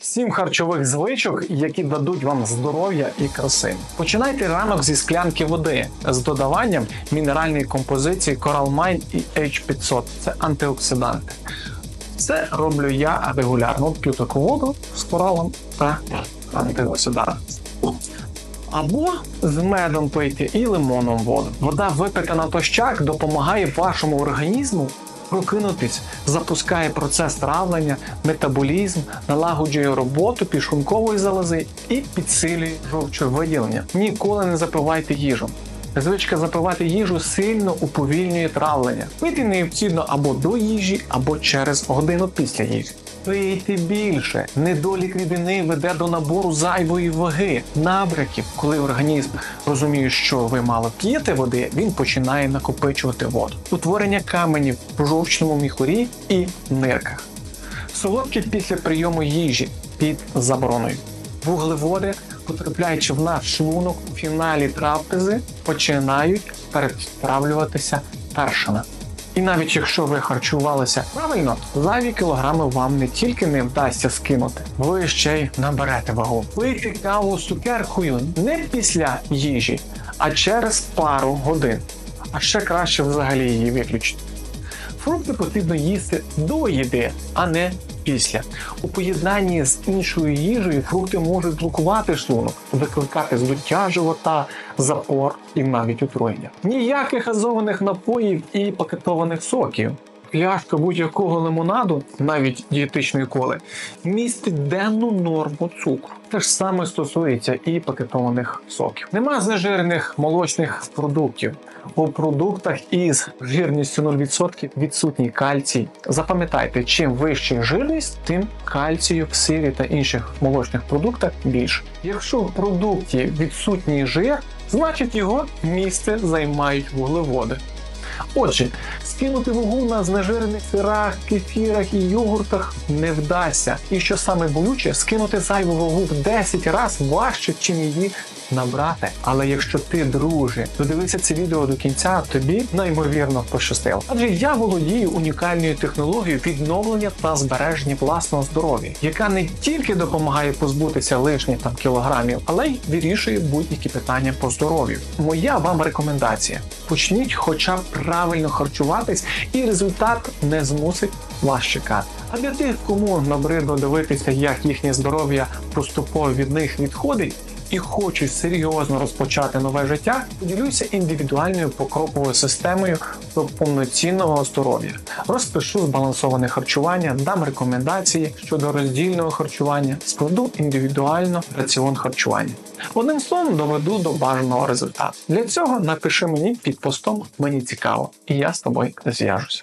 Сім харчових звичок, які дадуть вам здоров'я і краси. Починайте ранок зі склянки води з додаванням мінеральної композиції Coral Mine і H500. Це антиоксиданти. Це роблю я регулярно. П'ю таку воду з коралом та антиоксидантом. Або з медом пийте і лимоном воду. Вода випита натощак допомагає вашому організму прокинутись, запускає процес травлення, метаболізм, налагоджує роботу пішункової залози і підсилює жовчовиділення. Ніколи не запивайте їжу. Звичка запивати їжу сильно уповільнює травлення. Пити необхідно або до їжі, або через годину після їжі. Пийте більше. Недолік рідини веде до набору зайвої ваги, набряків. Коли організм розуміє, що ви мало п'єте води, він починає накопичувати воду. Утворення каменів в жовчному міхурі і нирках. Солодкі після прийому їжі під забороною. Вуглеводи, потрапляючи в наш шлунок у фіналі трапези, починають перетравлюватися першими. І навіть якщо ви харчувалися правильно, зайві кілограми вам не тільки не вдасться скинути, ви ще й наберете вагу. Пийте каву з цукеркою не після їжі, а через пару годин. А ще краще взагалі її виключити. Фрукти потрібно їсти до їди, а не після. У поєднанні з іншою їжею фрукти можуть блокувати шлунок, викликати здуття живота, запор і навіть отруєння. Ніяких газованих напоїв і пакетованих соків. Пляшка будь-якого лимонаду, навіть дієтичної коли, містить денну норму цукру. Те ж саме стосується і пакетованих соків. Нема знежирених молочних продуктів. У продуктах із жирністю 0% відсутній кальцій. Запам'ятайте, чим вища жирність, тим кальцію в сирі та інших молочних продуктах більше. Якщо в продукті відсутній жир, значить його місце займають вуглеводи. Отже, скинути вагу на знежирених сирах, кефірах і йогуртах не вдасться. І що саме болюче, скинути зайву вагу в 10 разів важче, чим її набрати. Але якщо ти, друже, додивився це відео до кінця, тобі неймовірно пощастило. Адже я володію унікальною технологією відновлення та збереження власного здоров'я, яка не тільки допомагає позбутися лишніх там кілограмів, але й вирішує будь-які питання по здоров'ю. Моя вам рекомендація: почніть, хоча б правильно харчуватись, і результат не змусить вас чекати. А для тих, кому набридло дивитися, як їхнє здоров'я поступово від них відходить. І хочуть серйозно розпочати нове життя, поділюся індивідуальною покроковою системою до повноцінного здоров'я. Розпишу збалансоване харчування, дам рекомендації щодо роздільного харчування, складу індивідуально раціон харчування. Одним словом доведу до бажаного результату. Для цього напиши мені під постом мені цікаво, і я з тобою зв'яжуся.